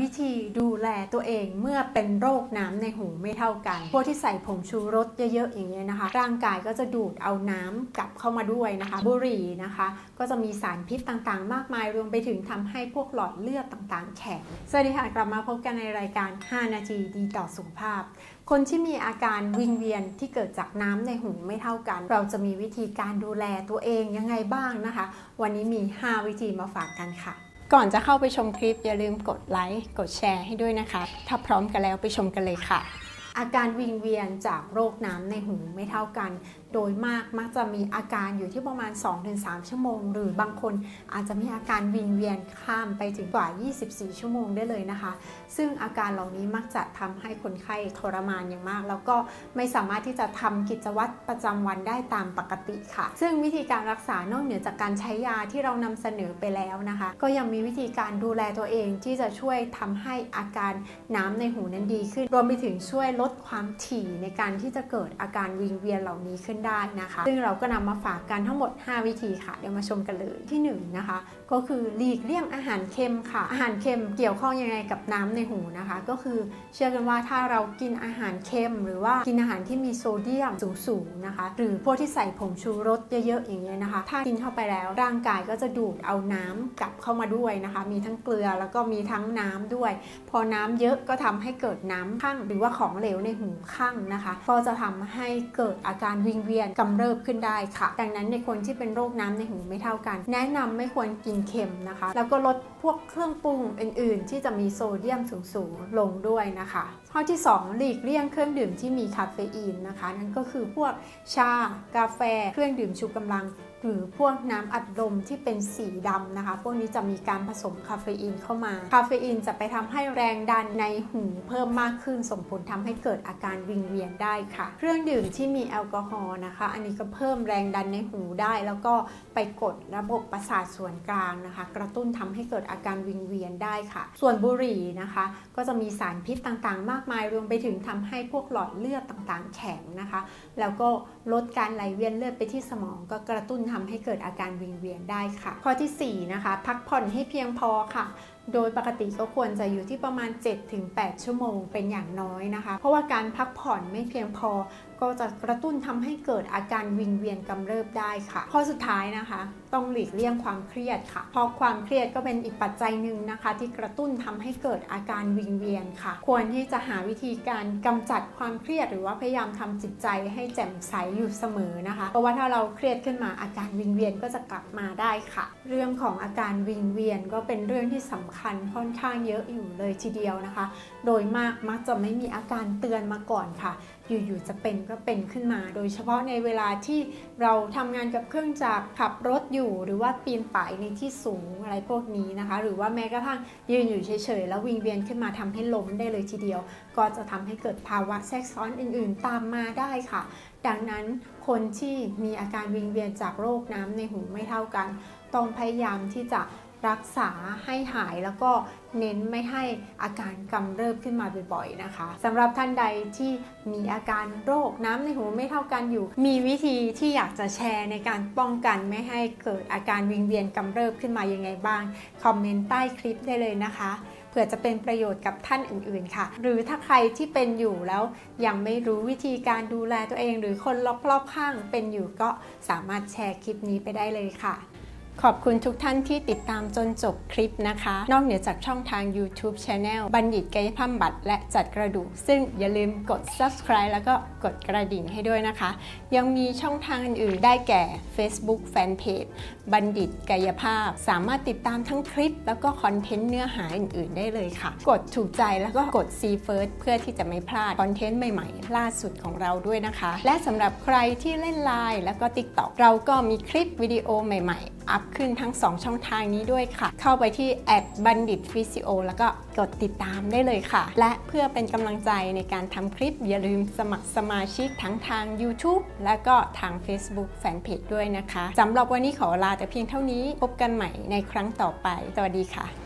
วิธีดูแลตัวเองเมื่อเป็นโรคน้ำในหูไม่เท่ากัน พวกที่ใส่ผงชูรสเยอะๆอย่างเงี้ยนะคะ ร่างกายก็จะดูดเอาน้ำกลับเข้ามาด้วยนะคะ บุหรี่นะคะ ก็จะมีสารพิษต่างๆ มากมายรวมไปถึงทำให้พวกหลอดเลือดต่างๆ แข็ง สวัสดีค่ะกลับมาพบกันในรายการ 5 นาทีดีต่อสุขภาพ คนที่มีอาการวิงเวียนที่เกิดจากน้ำในหูไม่เท่ากัน เราจะมีวิธีการดูแลตัวเองยังไงบ้างนะคะ วันนี้มี 5 วิธีมาฝากกันค่ะ ก่อนจะเข้าไปชมคลิปอย่าลืมกดไลค์ กดแชร์ให้ด้วยนะคะ ถ้าพร้อมกันแล้วไปชมกันเลยค่ะ อาการวิงเวียนจากโรคน้ำในหูไม่เท่ากัน โดยมากมักจะมีอาการอยู่ที่ประมาณ 2-3 ชั่วโมง หรือบางคนอาจจะมีอาการวิงเวียนข้ามไปถึงกว่า 24 ชั่วโมงได้เลยนะคะ ซึ่งอาการเหล่านี้มักจะทำให้คนไข้ทรมานอย่างมาก แล้วก็ไม่สามารถที่จะทำกิจวัตรประจำวันได้ตามปกติค่ะ ซึ่งวิธีการรักษานอกเหนือจากการใช้ยาที่เรานำเสนอไปแล้วนะคะ ก็ยังมีวิธีการดูแลตัวเองที่จะช่วยทำให้อาการน้ำในหูนั้นดีขึ้น รวมไปถึงช่วยลดดความถี่ในการที่จะเกิดอาการวิงเวียนเหล่านี้ขึ้นได้นะคะ ซึ่งเราก็นำมาฝากกันทั้งหมด 5 วิธีค่ะ เดี๋ยวมาชมกันเลยที่ 1 นะคะ ก็คือหลีกเลี่ยงอาหารเค็มค่ะ อาหารเค็มเกี่ยวข้องยังไงกับน้ำในหูนะคะ ก็คือเชื่อกันว่าถ้าเรากินอาหารเค็ม หรือว่ากินอาหารที่มีโซเดียมสูงๆนะคะ หรือพวกที่ใส่ผงชูรสเยอะๆอย่างเงี้ยนะคะ ถ้ากินเข้าไปแล้วร่างกายก็จะดูดเอาน้ำกลับเข้ามาด้วยนะคะ มีทั้งเกลือแล้วก็มีทั้งน้ำด้วย พอน้ำเยอะก็ทำให้เกิดน้ำข้างหรือว่าของเหลวในหูข้างนะคะ ก็จะทำให้เกิดอาการวิงเวียนกำเริบขึ้นได้ค่ะ ดังนั้นในคนที่เป็นโรคน้ำในหูไม่เท่ากัน แนะนำไม่ควรกินเค็มนะคะ แล้วก็ลดพวกเครื่องปรุงอื่น ๆ ที่จะมีโซเดียมสูง ๆ ลงด้วยนะคะข้อที่ 2 หลีกเลี่ยงเครื่องดื่มที่มีคาเฟอีนนะคะ นั่นก็คือพวกชากาแฟเครื่องดื่มชูกำลัง หรือพวกน้ำอัดลมที่เป็นสีดำนะคะ พวกนี้จะมีการผสมคาเฟอีนเข้ามา คาเฟอีนจะไปทำให้แรงดันในหูเพิ่มมากขึ้น ส่งผลทำให้เกิดอาการวิงเวียนได้ค่ะ เครื่องดื่มที่มีแอลกอฮอล์นะคะ อันนี้ก็เพิ่มแรงดันในหูได้ แล้วก็ไปกดระบบประสาทส่วนกลางนะคะ กระตุ้นทำให้เกิดอาการวิงเวียนได้ค่ะ ส่วนบุหรี่นะคะ ก็จะมีสารพิษต่างๆ มากมายรวมไปถึงทำให้พวกหลอดเลือดต่างๆ แข็งนะคะ แล้วก็ลดการไหลเวียนเลือดไปที่สมองก็กระตุ้นททำให้เกิดอาการวิงเวียนได้ค่ะ ข้อทีสี่4นะคะพักผ่อนให้เพียงพอค่ะ โดยปกติก็ควรจะอยู่ที่ประมาณ 7-8 ชั่วโมงเป็นอย่างน้อยนะคะ เพราะว่าการพักผ่อนไม่เพียงพอ ก็จะกระตุ้นทำให้เกิดอาการวิงเวียนกำเริบได้ค่ะ ข้อสุดท้ายนะคะ ต้องหลีกเลี่ยงความเครียดค่ะ เพราะความเครียดก็เป็นอีกปัจจัยหนึ่งนะคะ ที่กระตุ้นทำให้เกิดอาการวิงเวียนค่ะ ควรที่จะหาวิธีการกำจัดความเครียด หรือว่าพยายามทำจิตใจให้แจ่มใสอยู่เสมอนะคะ เพราะว่าถ้าเราเครียดขึ้นมาอาการวิงเวียนก็จะกลับมาได้ค่ะ เรื่องของอาการวิงเวียนก็เป็นเรื่องที่สำคัญค่อนข้างเยอะอยู่เลยทีเดียวนะคะ โดยมากมักจะไม่มีอาการเตือนมาก่อนค่ะ อยู่ๆจะเป็นก็เป็นขึ้นมา โดยเฉพาะในเวลาที่เราทำงานกับเครื่องจักรขับรถอยู่ หรือว่าปีนป่ายในที่สูงอะไรพวกนี้นะคะ หรือว่าแม้กระทั่งยืนอยู่เฉยๆแล้ววิงเวียนขึ้นมาทำให้ล้มได้เลยทีเดียว ก็จะทำให้เกิดภาวะแทรกซ้อนอื่น ๆ ตามมาได้ค่ะ ดังนั้นคนที่มีอาการวิงเวียนจากโรคน้ำในหูไม่เท่ากัน ต้องพยายามที่จะ รักษาให้หายแล้วก็เน้นไม่ให้อาการกำเริบขึ้นมาบ่อยๆนะคะสำหรับท่านใดที่มีอาการโรคน้ำในหูไม่เท่ากันอยู่ มีวิธีที่อยากจะแชร์ในการป้องกันไม่ให้เกิดอาการวิงเวียนกำเริบขึ้นมายังไงบ้างคอมเมนต์ใต้คลิปได้เลยนะคะเผื่อจะเป็นประโยชน์กับท่านอื่นๆ ค่ะ หรือถ้าใครที่เป็นอยู่แล้วยังไม่รู้วิธีการดูแลตัวเอง หรือคนรอบๆข้างเป็นอยู่ก็สามารถแชร์คลิปนี้ไปได้เลยค่ะ ขอบคุณทุกท่านที่ติดตามจนจบคลิปนะคะ นอกเหนือจากช่องทาง YouTube Channel บัณฑิตกายภาพบำบัตรและจัดกระดูก ซึ่งอย่าลืมกด subscribe แล้วก็กดกระดิ่งให้ด้วยนะคะ ยังมีช่องทางอื่นๆได้แก่ Facebook Fanpage บัณฑิตกายภาพ สามารถติดตามทั้งคลิป แล้วก็คอนเทนต์เนื้อหาอื่นๆ ได้เลยค่ะ กดถูกใจแล้วก็กด See First เพื่อที่จะไม่พลาดคอนเทนต์ใหม่ๆ ล่าสุดของเราด้วยนะคะ และสำหรับใครที่เล่น Line แล้วก็ TikTok เราก็มีคลิปวิดีโอใหม่ ๆ อัพขึ้นทั้ง 2 ช่องทางนี้ด้วยค่ะ เข้าไปที่บัณฑิตฟิสิโอแล้วก็กดติดตามได้เลยค่ะ และเพื่อเป็นกำลังใจในการทำคลิป อย่าลืมสมัครสมาชิกทั้งทาง YouTube และก็ทาง Facebook Fanpage ด้วยนะคะสำหรับวันนี้ขอลาแต่เพียงเท่านี้พบกันใหม่ในครั้งต่อไป สวัสดีค่ะ